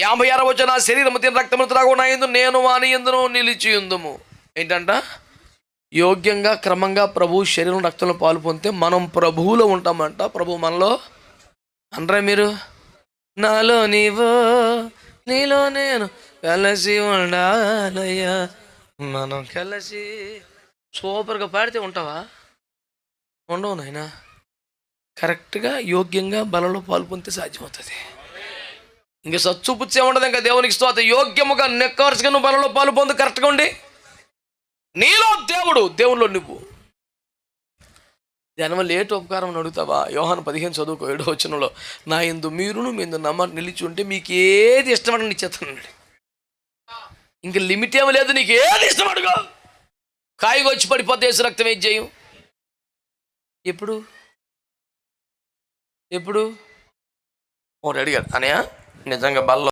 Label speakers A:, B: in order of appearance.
A: యాభై ఆరు వచ్చిన శరీరము తిన రక్తము త్రాగు నేను వాని ఎందును నిలిచి ఉందము. ఏంటంట? యోగ్యంగా క్రమంగా ప్రభు శరీరం రక్తంలో పాలు పొందితే మనం ప్రభువులో ఉంటామంట. ప్రభు మనలో అనరా మీరు? నాలో నీవు నీలో నేను కలిసి ఉండాలయ్యా. మనం కలిసి సూపర్గా పాడితే ఉంటావా? ఉండవు నాయనా. కరెక్ట్గా యోగ్యంగా బలలో పాలు పొందితే సాధ్యమవుతుంది. ఇంక సచ్చుపుచ్చే ఉండదు ఇంకా దేవునికి స్తోత యోగ్యముగా నెక్కవరుసగా నువ్వు బలలో పాలు పొందు కరెక్ట్గా ఉండి. నీలో దేవుడు దేవుళ్ళు నువ్వు. దానివల్ల లేటు ఉపకారం అడుగుతావా? యోహాను పదిహేను చదువుకో ఏడో వచ్చినలో నా ఎందు మీరును మీ ఎందు నమ్మ నిలిచి ఉంటే మీకు ఏది ఇష్టమని నీ ఇంక లిమిట్ ఏమి లేదు నీకు ఏది ఇష్టం అడుగు. కాయగా వచ్చి పడిపోతే వేసి రక్తం ఏం చేయం? ఎప్పుడు? ఎప్పుడు? ఒకటి అడిగాడు అనయా నిజంగా బల్ల